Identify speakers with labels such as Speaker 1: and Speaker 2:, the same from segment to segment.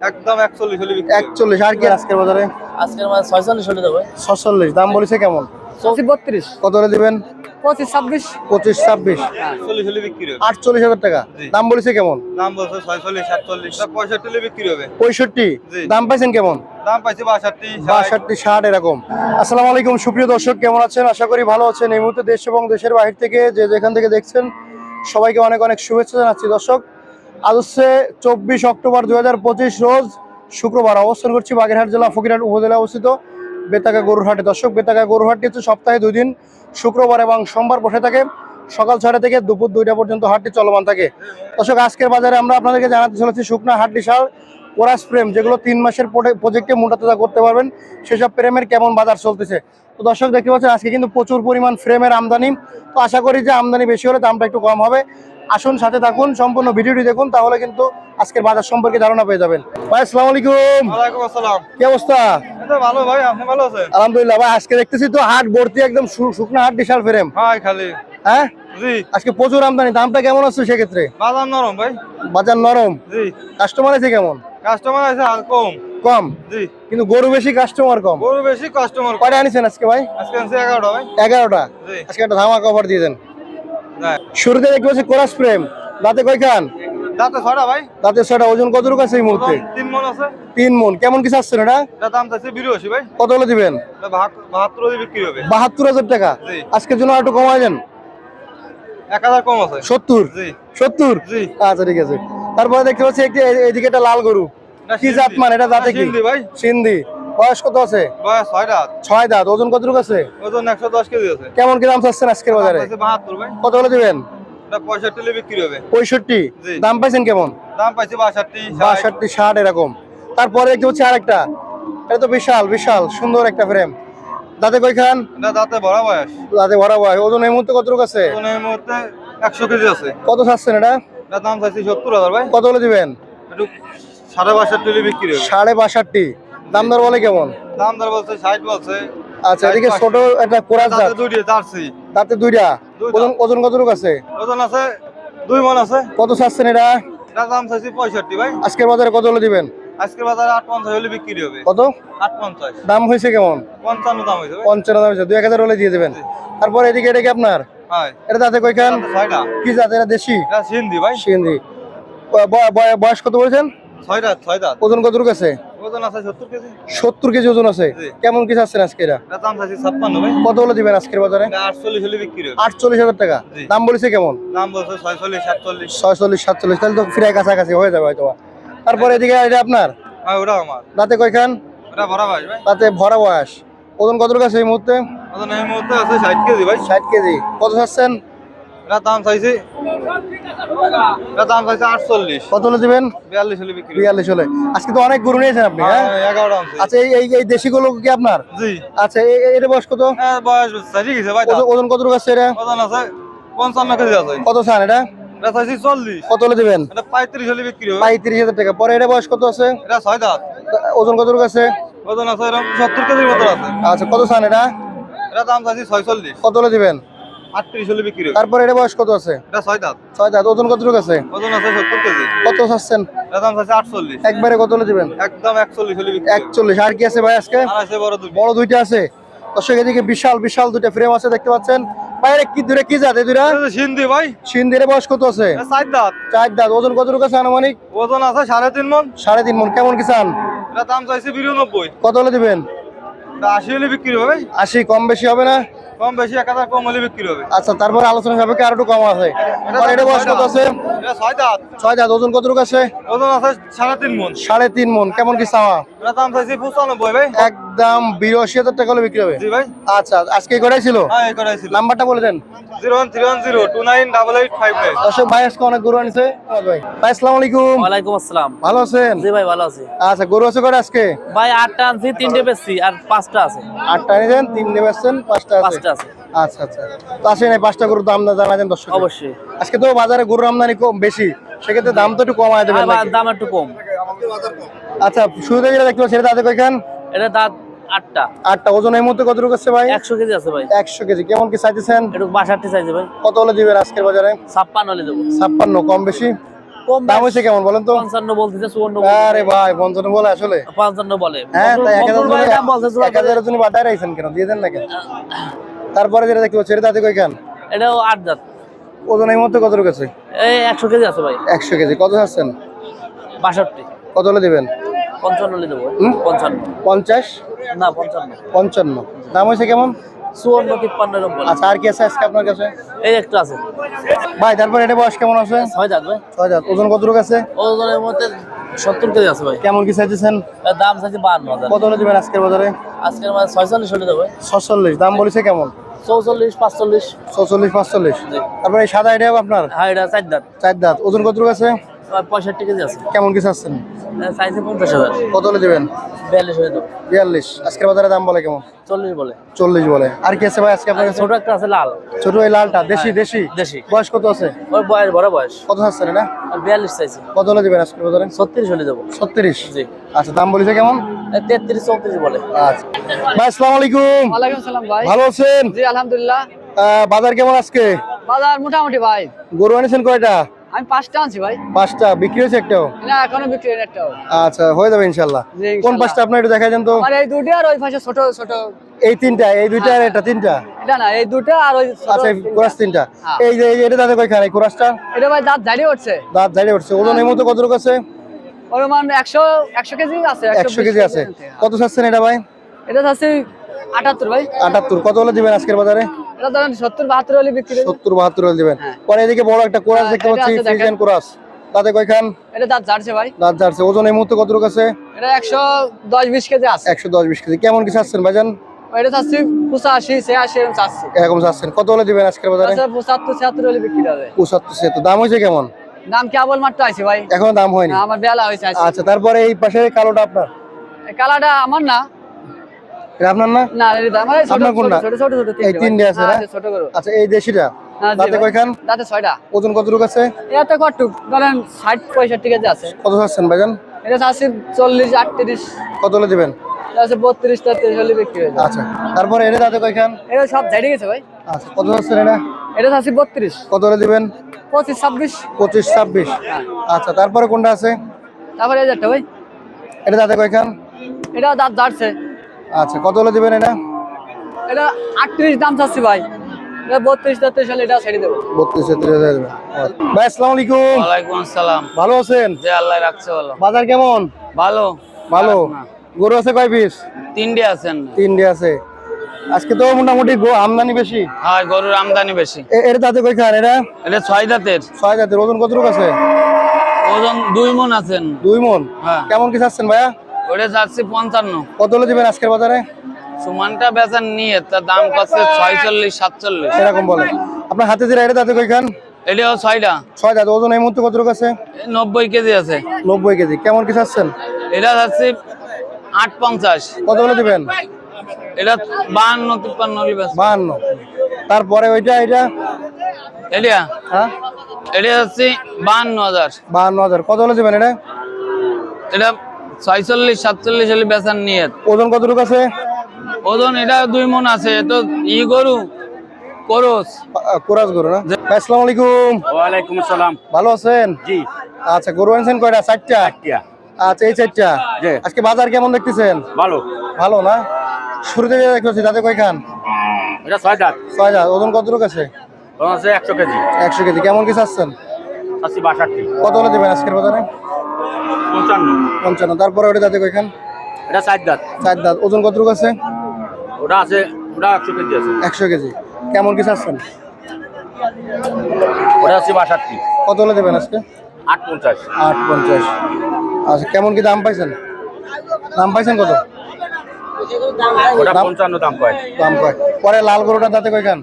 Speaker 1: একদম হলে বিক্রি
Speaker 2: আর কি আজকের বাজারে?
Speaker 3: আজকের হলে দেবো।
Speaker 2: দাম বলেছে কেমন?
Speaker 3: পঁচিশ বত্রিশ।
Speaker 2: কত হলে দিবেন?
Speaker 3: পঁচিশ ছাব্বিশ।
Speaker 2: পঁচিশ ছাব্বিশ।
Speaker 1: একচল্লিশ হলে বিক্রি হবে।
Speaker 2: আটচল্লিশ হাজার টাকা। দাম বলেছে কেমন?
Speaker 1: দাম বলছে হলে বিক্রি হবে।
Speaker 2: পাইছেন কেমন?
Speaker 1: দাম পাইছে
Speaker 2: এরকম। আসসালামু আলাইকুম সুপ্রিয় দর্শক কেমন আছেন? আশা করি ভালো আছেন। এই মুহূর্তে দেশ এবং দেশের বাহির থেকে যে যেখান থেকে দেখছেন সবাইকে অনেক অনেক শুভেচ্ছা জানাচ্ছি। দর্শক আজ হচ্ছে চব্বিশ অক্টোবর দু হাজার পঁচিশ রোজ শুক্রবার অবস্থান করছি বাগেরহাট জেলা ফকিরহাট উপজেলা অবস্থিত। বেতাকা গরুরহাটে। দর্শক বেতাকা গরুরহাটটি হচ্ছে সপ্তাহে দুই দিন, শুক্রবার এবং সোমবার বসে থাকে। সকাল ছয়টা থেকে দুপুর দুইটা পর্যন্ত হাটটি চলমান থাকে। দর্শক, আজকের বাজারে আমরা আপনাদেরকে জানাতে চলেছি শুকনা হাট বিশাল কোরাস ফ্রেম যেগুলো তিন মাসের প্রজেক্টে মোটাতাজা করতে পারবেন। সেসব ফ্রেমের কেমন বাজার চলতেছে? তো দর্শক, দেখতে পাচ্ছেন আজকে কিন্তু প্রচুর পরিমাণ ফ্রেমের আমদানি। তো আশা করি যে আমদানি বেশি হলে দামটা একটু কম হবে। আসুন সাথে থাকুন সম্পূর্ণ ভিডিওটি দেখুন তাহলে কিন্তু আজকের বাজার সম্পর্কে ধারণা পেয়ে যাবেন। ভাই আসসালামু আলাইকুম। কি অবস্থা?
Speaker 1: ভালো ভাই আপনি ভালো আছেন?
Speaker 2: আলহামদুলিল্লাহ ভাই আজকে দেখতেছি তো হাট ভর্তি একদম শুকনো হাট বিশাল ফ্রেম।
Speaker 1: খালি।
Speaker 2: হ্যাঁ? আজকে প্রচুর আমদানি দামটা কেমন আছে সেক্ষেত্রে?
Speaker 1: বাদাম নরম ভাই।
Speaker 2: বাজার নরম?
Speaker 1: জি।
Speaker 2: কাস্টমার আছে কেমন?
Speaker 1: কাস্টমার আছে আর কম।
Speaker 2: কম?
Speaker 1: জি।
Speaker 2: কিন্তু গরু বেশি কাস্টমার কম?
Speaker 1: গরু বেশি কাস্টমার
Speaker 2: কয়টা আনিছেন আজকে ভাই?
Speaker 1: আজকে আনছে এগারোটা ভাই।
Speaker 2: এগারোটা? আজকে একটা ধামা কভার দিয়ে দেন। শুরুতে দেখতে পাচ্ছি কোরাস প্রেম। দাঁতে কয় খান
Speaker 1: দাঁতে ছয়টা ভাই।
Speaker 2: দাঁতে ছয়টা ওজন কতটুকু আছে এই মুহূর্তে?
Speaker 1: তিন মন আছে।
Speaker 2: তিন মন। কেমন কি চাচ্ছেন এটা?
Speaker 1: এটা দাম চাইছে বিরাশি ভাই।
Speaker 2: কত হলে দিবেন?
Speaker 1: বাহাত্তর হলে বিক্রি হবে।
Speaker 2: বাহাত্তর হাজার টাকা।
Speaker 1: জি।
Speaker 2: আজকের জন্য আর একটু দেন।
Speaker 1: এক হাজার কম আছে।
Speaker 2: সত্তর? সত্তর? আচ্ছা ঠিক আছে। তারপরে দেখতে পাচ্ছি একটি এদিকে একটা লাল গরু। কি জাত মানে? এটা দাঁতে কি?
Speaker 1: ভাই।
Speaker 2: সিন্ধি। বয়স কত আছে?
Speaker 1: বয়স ছয়
Speaker 2: দাঁত। ওজন কতটুকু আছে?
Speaker 1: ওজন একশো দশ কেজি আছে।
Speaker 2: কেমন কি দাম চাচ্ছেন আজকের বাজারে?
Speaker 1: বাহাত্তর ভাই।
Speaker 2: কত হলে দিবেন?
Speaker 1: পঁয়ষট্টি বিক্রি হবে।
Speaker 2: পঁয়ষট্টি? দাম পাইছেন কেমন?
Speaker 1: দাম পাইছে বাষট্টি ষাট।
Speaker 2: বাষট্টি ষাট এরকম। তারপরে দেখতে হচ্ছে আরেকটা। এটা তো বিশাল বিশাল সুন্দর একটা ফ্রেম দাঁতে কয়খান
Speaker 1: এটা দাঁতে ভরা বয়স।
Speaker 2: দাঁতে ভরা বয় ওজন এই মুহূর্তে কতটুকু আছে?
Speaker 1: ওজন এই মুহূর্তে একশো কেজি আছে।
Speaker 2: কত চাচ্ছেন এটা?
Speaker 1: দাম চাইছে সত্তর হাজার ভাই।
Speaker 2: কত হলে দিবেন?
Speaker 1: সাড়ে বাষট্টি বিক্রি
Speaker 2: সাড়ে বাষট্টি। দাম দর বলে কেমন?
Speaker 1: দাম দর বলছে ষাট বলছে।
Speaker 2: আচ্ছা এদিকে ছোট একটা কোরাস
Speaker 1: দাঁতে
Speaker 2: দাঁত
Speaker 1: দুইটি জার্সি।
Speaker 2: দাঁতে দুইটা। ওজন ওজন কতটুকু আছে?
Speaker 1: ওজন আছে দুই মন আছে।
Speaker 2: কত চাচ্ছেন এটা?
Speaker 1: এটা দাম চাইছে পঁয়ষট্টি ভাই।
Speaker 2: আজকের বাজারে কত হলে দিবেন?
Speaker 1: আজকের বাজারে আট পঞ্চাশ হলে বিক্রি হবে।
Speaker 2: কত?
Speaker 1: আট পঞ্চাশ
Speaker 2: দাম হয়েছে কেমন?
Speaker 1: পঞ্চান্ন দাম হয়েছে ভাই।
Speaker 2: পঞ্চান্ন দাম হয়েছে। দুই এক হাজার হলে দিয়ে দেবেন। তারপর এদিকে এটা কি আপনার?
Speaker 1: হয়।
Speaker 2: এটা দাঁতে কয়খান
Speaker 1: দাঁতে ছয়টা।
Speaker 2: কি জাত? এটা দেশি?
Speaker 1: এটা সিন্ধি ভাই।
Speaker 2: সিন্ধি। বয়স কত বলেছেন?
Speaker 1: ছয় রাত ছয় রাত
Speaker 2: ওজন কতটুকু আছে?
Speaker 1: ওজন আছে সত্তর কেজি।
Speaker 2: ওজন আছে? কেমন কি চাচ্ছেন আজকে এটা
Speaker 1: দাম ভাই।
Speaker 2: কত হলে দিবেন আজকের বাজারে?
Speaker 1: আটচল্লিশ হলে বিক্রি হবে।
Speaker 2: আটচল্লিশ হাজার টাকা। দাম বলেছে কেমন?
Speaker 1: দাম বলছে ছয়চল্লিশ সাতচল্লিশ।
Speaker 2: ছয়চল্লিশ সাতচল্লিশ। তাহলে তো ফিরে কাছাকাছি হয়ে যাবে হয়তো তারপরে এদিকে এটা আপনার?
Speaker 1: হ্যাঁ ওটা আমার।
Speaker 2: দাঁতে কয়খান?
Speaker 1: ওটা ভরা ভাই।
Speaker 2: তাতে ভরা বয়স। ওজন কতটুকু আছে এই মুহূর্তে?
Speaker 1: ওজন এই মুহূর্তে আছে ষাট কেজি ভাই।
Speaker 2: ষাট কেজি। কত চাচ্ছেন?
Speaker 1: এটা দাম চাইছে? এটা দাম চাইছে আটচল্লিশ।
Speaker 2: কত হলে দিবেন?
Speaker 1: বিয়াল্লিশ হলে বিক্রি
Speaker 2: বিয়াল্লিশ হলে। আজকে তো অনেক গরু নিয়েছেন আপনি হ্যাঁ
Speaker 1: হ্যাঁ? এগারোটা
Speaker 2: আচ্ছা এই দেশিগুলো কি আপনার?
Speaker 1: জি।
Speaker 2: আচ্ছা এটা বয়স কত?
Speaker 1: বয়স ভাই
Speaker 2: ওজন- কতটুকু আছে এটা?
Speaker 1: ওজন আছে পঞ্চান্ন কেজি আছে।
Speaker 2: কত চান এটা?
Speaker 1: এটা চল্লিশ।
Speaker 2: কত হলে দিবেন?
Speaker 1: এটা পঁয়ত্রিশ হলে বিক্রি হবে।
Speaker 2: পঁয়ত্রিশ হাজার টাকা। পরে এটা বয়স কত আছে?
Speaker 1: এটা ছয় দাঁত।
Speaker 2: ওজন আছে?
Speaker 1: ওজন আছে এরকম সত্তর কেজির মতো আছে।
Speaker 2: আচ্ছা কত চান এটা?
Speaker 1: এটা দাম চাইছি ছয়চল্লিশ।
Speaker 2: কত হলে দিবেন?
Speaker 1: আটত্রিশ হলে বিক্রি হবে
Speaker 2: তারপরে এটা বয়স কত আছে?
Speaker 1: এটা ছয় দাঁত।
Speaker 2: ছয় দাঁত। ওজন কতটুকু আছে?
Speaker 1: ওজন আছে সত্তর কেজি।
Speaker 2: কত চাচ্ছেন?
Speaker 1: দাম চাইছে আটচল্লিশ।
Speaker 2: একবারে কত হলে দিবেন?
Speaker 1: একদম একচল্লিশ হলে বিক্রি হবে
Speaker 2: একচল্লিশ। আর কি আছে ভাই আজকে?
Speaker 1: আর আছে বড় দুটি
Speaker 2: বড় দুইটা আছে। দর্শক এদিকে বিশাল বিশাল ফ্রেম আছে দেখতে পাচ্ছেন। বাইরে কি দূরে কি জাত
Speaker 1: সিন্ধি ভাই।
Speaker 2: সিন্দিরে বয়স কত আছে?
Speaker 1: চার দাঁত।
Speaker 2: চার দাঁত। ওজন কতটুকু আছে আনুমানিক?
Speaker 1: ওজন আছে সাড়ে তিন মন।
Speaker 2: সাড়ে তিন মন। কেমন কি চান?
Speaker 1: দাম চাইছে বিরানব্বই।
Speaker 2: কত হলে দিবেন?
Speaker 1: আশি হলে বিক্রি হবে
Speaker 2: আশি কম বেশি হবে না?
Speaker 1: কম বেশি এক হাজার কম হলে বিক্রি হবে।
Speaker 2: আচ্ছা তারপর আলোচনা সাপেক্ষে আর একটু কম আছে। আর এটা বয়স কত আছে?
Speaker 1: ছয় দাঁত।
Speaker 2: ছয় দাঁত ওজন কতটুকু আছে?
Speaker 1: ওজন আছে সাড়ে তিন মন।
Speaker 2: সাড়ে তিন মন কেমন কি চাওয়া?
Speaker 1: দাম চাইছি পঁচানব্বই ভাই।
Speaker 2: একদম বিরাশি হাজার টাকা হলে বিক্রি হবে।
Speaker 1: জি ভাই।
Speaker 2: আচ্ছা আজকে কটাই ছিল?
Speaker 1: হ্যাঁ কটাই ছিল।
Speaker 2: নাম্বারটা বলে দেন।
Speaker 1: Zero one three one zero two nine double eight five nine.
Speaker 2: দর্শক ভাই আজকে অনেক গরু আনিছে। ভাই। ভাই আসসালামু আলাইকুম।
Speaker 3: ওয়ালাইকুম আসসালাম।
Speaker 2: ভালো আছেন?
Speaker 3: জি ভাই ভালো আছি।
Speaker 2: আচ্ছা গরু আছে কটা আজকে?
Speaker 3: ভাই আটটা আনছি তিনটে বেচছি আর পাঁচটা আছে।
Speaker 2: আটটা এনেছেন তিনটে বেচছেন পাঁচটা আছে?
Speaker 3: পাঁচটা আছে।
Speaker 2: আচ্ছা আচ্ছা। তো আসেন এই পাঁচটা গরুর দাম না জানাবেন দর্শক
Speaker 3: অবশ্যই।
Speaker 2: আজকে তো বাজারে গরুর আমদানি কম বেশি। সেক্ষেত্রে দাম তো একটু কমায় দেবেন নাকি?
Speaker 3: দাম একটু কম।
Speaker 2: আচ্ছা শুরুতে যেটা দেখতে পাচ্ছি এটা দাঁতে কয়খান?
Speaker 3: এটা দাঁত আটটা।
Speaker 2: আটটা। ওজন এই মুহূর্তে কতটুকু আছে ভাই?
Speaker 3: একশো কেজি আছে ভাই।
Speaker 2: একশো কেজি। কেমন কি চাইতেছেন
Speaker 3: একটু বাষট্টি চাইছে ভাই।
Speaker 2: কত হলে দিবেন আজকের বাজারে?
Speaker 3: ছাপ্পান্ন হলে দেবো।
Speaker 2: ছাপ্পান্ন কম বেশি?
Speaker 3: কম
Speaker 2: দাম হয়েছে কেমন বলেন তো?
Speaker 3: পঞ্চান্ন বলতেছে চুয়ান্ন
Speaker 2: আরে ভাই পঞ্চান্ন বলে আসলে?
Speaker 3: পঞ্চান্ন বলে।
Speaker 2: হ্যাঁ এক হাজারের জন্য বাটায় রাখছেন কেন? দিয়ে দেন না কেন? তারপরে যেটা দেখতে পাচ্ছি এটা তাতে কই খান
Speaker 3: এটাও আট জাত
Speaker 2: ওজন এই
Speaker 3: একশো কেজি আছে ভাই।
Speaker 2: একশো কেজি। কত আছেন
Speaker 3: বাষট্টি।
Speaker 2: কত হলে দিবেন?
Speaker 3: পঞ্চান্ন দেবো। পঞ্চান্ন।
Speaker 2: পঞ্চাশ?
Speaker 3: না পঞ্চান্ন।
Speaker 2: পঞ্চান্ন। দাম হয়েছে কেমন?
Speaker 3: চুয়ান্ন তিপ্পান্ন এরকম
Speaker 2: আচ্ছা আর কি আছে আজকে আপনার কাছে?
Speaker 3: এই একটু আছে।
Speaker 2: ভাই তারপর এটা বয়স কেমন আছে?
Speaker 3: ছয় জাত ভাই।
Speaker 2: ছয় হাজার ওজন আছে?
Speaker 3: ওজনের মধ্যে সত্তর কেজি আছে ভাই।
Speaker 2: কেমন কি চাইতেছেন?
Speaker 3: এর দাম চাইছে বাহান্ন হাজার।
Speaker 2: কত হলে দিবেন আজকের বাজারে?
Speaker 3: আজকের ছয়চল্লিশ হলে দেবো
Speaker 2: ছচল্লিশ। দাম বলেছে কেমন?
Speaker 3: চৌচল্লিশ পাঁচচল্লিশ।
Speaker 2: ছচল্লিশ পাঁচচল্লিশ। তারপরে সাদা এটাও আপনার?
Speaker 3: হ্যাঁ এটা চার দাঁত।
Speaker 2: চার দাঁত। ওজন কত আছে?
Speaker 3: পঁয়ষট্টি কেজি আছে।
Speaker 2: কেমন কি চাচ্ছেন?
Speaker 3: সাইজে পঞ্চাশ হাজার।
Speaker 2: কত হলে দিবেন?
Speaker 3: বিয়াল্লিশ হয়ে দেবো।
Speaker 2: বিয়াল্লিশ। আজকের বাজারে দাম বলে কেমন?
Speaker 3: চল্লিশ বলে।
Speaker 2: চল্লিশ বলে। আর কি আছে ভাই আজকে আপনার
Speaker 3: ছোট একটা আছে লাল।
Speaker 2: ছোট এই লালটা দেশি দেশি?
Speaker 3: দেশি।
Speaker 2: বয়স কত আছে?
Speaker 3: ওর বয়স বড় বয়স।
Speaker 2: কত এটা?
Speaker 3: আর বিয়াল্লিশ চাইছে।
Speaker 2: কত হলে দিবেন আজকের বাজারে?
Speaker 3: ছত্রিশ হলে দেবো।
Speaker 2: ছত্রিশ?
Speaker 3: জি।
Speaker 2: আচ্ছা দাম বলেছে কেমন?
Speaker 3: তেত্রিশ চৌত্রিশ বলে।
Speaker 2: আচ্ছা। ভাই আসসালামু আলাইকুম।
Speaker 4: ওয়ালাইকুম সালাম ভাই।
Speaker 2: ভালো আছেন?
Speaker 4: জি আলহামদুলিল্লাহ।
Speaker 2: আহ, বাজার কেমন আজকে?
Speaker 4: বাজার মোটামুটি ভাই।
Speaker 2: গরু এনেছেন কয়টা?
Speaker 4: আমি পাঁচটা আনছি ভাই।
Speaker 2: পাঁচটা বিক্রি হয়েছে একটাও?
Speaker 4: না এখনও বিক্রি হয়নি একটাও।
Speaker 2: আচ্ছা হয়ে যাবে ইনশাল্লাহ। কোন পাঁচটা আপনার একটু দেখা তো?
Speaker 4: আর এই দুটো আর ওই পাশে ছোট ছোট।
Speaker 2: এই তিনটা এই দুইটা আর এটা তিনটা?
Speaker 4: এটা না এই দুটো আর ওই
Speaker 2: আচ্ছা কোরাস তিনটা।
Speaker 4: হ্যাঁ।
Speaker 2: এই যে এটা কোরাসটা?
Speaker 4: ভাই দাঁত দাঁড়িয়ে উঠছে।
Speaker 2: দাঁত জারিয়ে উঠছে। ওজন এই মতো কত রকম আছে?
Speaker 4: ওর একশো একশো কেজি আছে
Speaker 2: একশো কেজি আছে।
Speaker 4: আছে।
Speaker 2: কত চাচ্ছেন এটা ভাই?
Speaker 4: এটা আছে ভাই।
Speaker 2: আটাত্তর। কত হলে দিবেন আজকের বাজারে?
Speaker 4: এটা ধরেন সত্তর বাহাত্তর হলে বিক্রি হবে।
Speaker 2: সত্তর বাহাত্তর হলে দিবেন।
Speaker 4: হ্যাঁ।
Speaker 2: পরে এদিকে বড় একটা কোরাস
Speaker 4: হ্যাঁ,
Speaker 2: দেখতে পাচ্ছি ফ্রিজিয়ান কোরাস। তাতে কয়খান?
Speaker 4: এটা দাঁত ঝাড়ছে ভাই।
Speaker 2: দাঁত জারছে ওজন এই মুহূর্তে কত আছে?
Speaker 4: এটা একশো দশ কেজি আছে।
Speaker 2: একশো দশ কেজি। কেমন কি চাচ্ছেন ভাইজান?
Speaker 4: এটা চাচ্ছি পঁচাশি ছিয়াশি এরকম চাচ্ছি।
Speaker 2: এরকম চাচ্ছেন। কত হলে দিবেন আজকের বাজারে?
Speaker 4: আচ্ছা হলে বিক্রি হবে।
Speaker 2: দাম হয়েছে কেমন?
Speaker 4: দাম কেবল মাত্র আছে ভাই?
Speaker 2: এখনও দাম হয়নি?
Speaker 4: আমার বেলা হয়েছে
Speaker 2: আচ্ছা তারপরে এই পাশে কালোটা আপনার?
Speaker 4: এই কালারটা আমার না।
Speaker 2: এটা আপনার না?
Speaker 4: না এটা আমার ছোট ছোট ছোট ছোট
Speaker 2: এই তিনটে আছে না?
Speaker 4: হ্যাঁ, ছোট গরু।
Speaker 2: আচ্ছা এই দেশিটা?
Speaker 4: হ্যাঁ, জি
Speaker 2: কয়খান?
Speaker 4: দাঁতে ছয়টা।
Speaker 2: ওজন কত রকম আছে?
Speaker 4: এটা কত ধরেন ষাট পঁয়ষট্টি কেজি আছে।
Speaker 2: কত ভাইজান?
Speaker 4: এটা আছে চল্লিশ আটত্রিশ।
Speaker 2: কত হলে দিবেন?
Speaker 4: আছে হলে বিক্রি হয়ে
Speaker 2: আচ্ছা তারপরে এটা তাতে কয়খান?
Speaker 4: এটা সব ঝাড়ে গেছে ভাই।
Speaker 2: আচ্ছা কত এটা?
Speaker 4: এটা আছে বত্রিশ।
Speaker 2: কত হলে দিবেন?
Speaker 4: পঁচিশ ছাব্বিশ।
Speaker 2: পঁচিশ ছাব্বিশ।
Speaker 4: হ্যাঁ।
Speaker 2: আচ্ছা তারপরে কোনটা আছে?
Speaker 4: তারপরে এই ভাই।
Speaker 2: এটা তাতে কয়খান?
Speaker 4: এটা দাঁত ঝাড়ছে।
Speaker 2: আচ্ছা কত হলে দিবেন এটা?
Speaker 4: এটা আটত্রিশ দাম চাচ্ছি ভাই। এটা বত্রিশ তেত্রিশ হলে এটা ছেড়ে দেবো।
Speaker 2: বত্রিশ তেত্রিশ হাজার আচ্ছা। ভাই আসসালামু আলাইকুম।
Speaker 3: ওয়ালাইকুম আসসালাম।
Speaker 2: ভালো আছেন?
Speaker 3: যে আল্লাহ রাখছে ভালো।
Speaker 2: বাজার কেমন?
Speaker 3: ভালো।
Speaker 2: ভালো। গরু আছে কয় পিস?
Speaker 3: তিনটে আছেন।
Speaker 2: তিনটে আছে। আজকে তো মোটামুটি গো- আমদানি বেশি।
Speaker 3: হ্যাঁ গরুর আমদানি বেশি।
Speaker 2: এ- এটা তাতে কই খান এটা?
Speaker 3: এটা ছয় দাঁতের।
Speaker 2: ছয় জাতের ওজন কত রকম আছে?
Speaker 3: ওজন দুই মন আছেন।
Speaker 2: দুই মন।
Speaker 3: হ্যাঁ।
Speaker 2: কেমন কি চাচ্ছেন ভাইয়া?
Speaker 3: ওটা যাচ্ছে পঞ্চান্ন।
Speaker 2: কত হলে দিবেন আজকের বাজারে?
Speaker 3: সুমানটা বেচার নিয়ে তার দাম কত ছয়চল্লিশ সাতচল্লিশ।
Speaker 2: এরকম বলে। আপনার হাতে যেটা এটা তাতে কই খান
Speaker 3: এটাও ছয়টা।
Speaker 2: ছয় জাত ওজন এই মুহূর্তে কত রকম আছে
Speaker 3: নব্বই কেজি আছে।
Speaker 2: নব্বই কেজি। কেমন কি চাচ্ছেন?
Speaker 3: এটা যাচ্ছে আট পঞ্চাশ।
Speaker 2: কত হলে দিবেন?
Speaker 3: এটা বাহান্ন তিপ্পান্ন
Speaker 2: বাহান্ন। তারপরে ওইটা এটা
Speaker 3: এটা?
Speaker 2: হ্যাঁ?
Speaker 3: এটা যাচ্ছে বাহান্ন হাজার।
Speaker 2: বাহান্ন হাজার। কত হলে দিবেন এটা?
Speaker 3: এটা ছয়চল্লিশ সাতচল্লিশ হলে বেচার নিয়ে
Speaker 2: ওজন কত আছে?
Speaker 3: ওজন এটা দুই মন আছে তো ই গরু করস।
Speaker 2: কোরাস গরু না? আসসালামু আলাইকুম।
Speaker 5: ওয়ালাইকুম আসসালাম।
Speaker 2: ভালো আছেন?
Speaker 5: জি।
Speaker 2: আচ্ছা গরু আনছেন কয়টা? চারটা? আচ্ছা এই চারটা। আজকে বাজার কেমন দেখতেছেন?
Speaker 5: ভালো।
Speaker 2: ভালো না? শুরুতে যে দেখতেছি তাতে কয়খান
Speaker 5: এটা ছয় দাঁত।
Speaker 2: ছয় হাজার ওজন কত রকম আছে?
Speaker 5: ওজন আছে একশো কেজি।
Speaker 2: একশো কেজি। কেমন কি চাচ্ছেন?
Speaker 5: আশি বাষট্টি।
Speaker 2: কত হলে দেবেন আজকের বাজারে?
Speaker 5: পঞ্চান্ন।
Speaker 2: পঞ্চান্ন। তারপরে ওটা তাতে কয় খান
Speaker 5: এটা চার দাঁত।
Speaker 2: চার দাঁত। ওজন কত রকম আছে?
Speaker 5: ওটা আছে ওটা একশো কেজি আছে।
Speaker 2: একশো কেজি। কেমন কি চাচ্ছেন
Speaker 5: ওটা আছে বাষট্টি।
Speaker 2: কত হলে দেবেন আজকে?
Speaker 5: আট পঞ্চাশ।
Speaker 2: আট পঞ্চাশ। আচ্ছা কেমন কি দাম পাইছেন? দাম পাইছেন কত?
Speaker 5: ওটা
Speaker 2: দাম-
Speaker 5: পঞ্চান্ন দাম কয়।
Speaker 2: দাম কয়। পরে লাল গরুটা দাঁতে কয় খান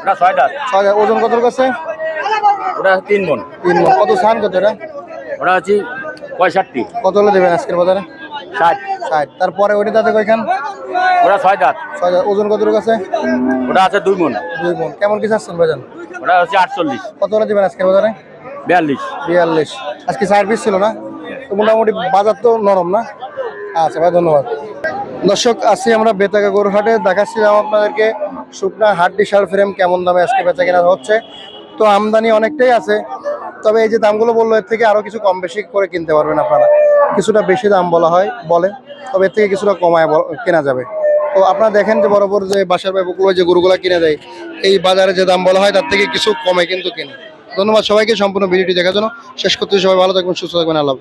Speaker 5: ওটা ছয় দাঁত।
Speaker 2: ছয় হাজার ওজন কত রকম আছে?
Speaker 5: ওটা তিন মন।
Speaker 2: তিন মণ। কত সান কত এটা?
Speaker 5: ওটা আছে পঁয়ষট্টি।
Speaker 2: কত হলে দেবেন আজকের বাজারে?
Speaker 5: ষাট।
Speaker 2: ষাট। তারপরে ওইটা দাঁতে কয়খান?
Speaker 5: ওটা ছয় দাঁত।
Speaker 2: ছয় হাজার ওজন কত রকম আছে?
Speaker 5: ওটা আছে দুই মন।
Speaker 2: দুই মন। কেমন কি চাচ্ছেন বাজান
Speaker 5: ওটা হচ্ছে আটচল্লিশ।
Speaker 2: কত হলে দেবেন আজকের বাজারে?
Speaker 5: বিয়াল্লিশ।
Speaker 2: বিয়াল্লিশ। আজকে সার্ভিস ছিল না? তো মোটামুটি বাজার তো নরম না? আচ্ছা ভাই ধন্যবাদ। দর্শক আছি আমরা বেতাগা গরু হাটে দেখাচ্ছিলাম আপনাদেরকে শুকনা হাট বিশাল ফ্রেম কেমন দামে আজকে বেচা কেনা হচ্ছে। তো আমদানি অনেকটাই আছে। তবে এই যে দামগুলো বলল, এর থেকে আরও কিছু কম বেশি করে কিনতে পারবেন আপনারা। কিছুটা বেশি দাম বলা হয়, বলে, তবে এর থেকে কিছুটা কমায় কেনা যাবে। তো আপনারা দেখেন যে বরাবর যে বাসার ব্যাপকগুলো যে গরুগুলা কিনে দেয়, এই বাজারে যে দাম বলা হয়, তার থেকে কিছু কমে কিন্তু কিনে। ধন্যবাদ সবাইকে, সম্পূর্ণ ভিডিওটি দেখার জন্য। শেষ করতে সবাই ভালো থাকবেন, সুস্থ থাকবেন, আল্লাহ।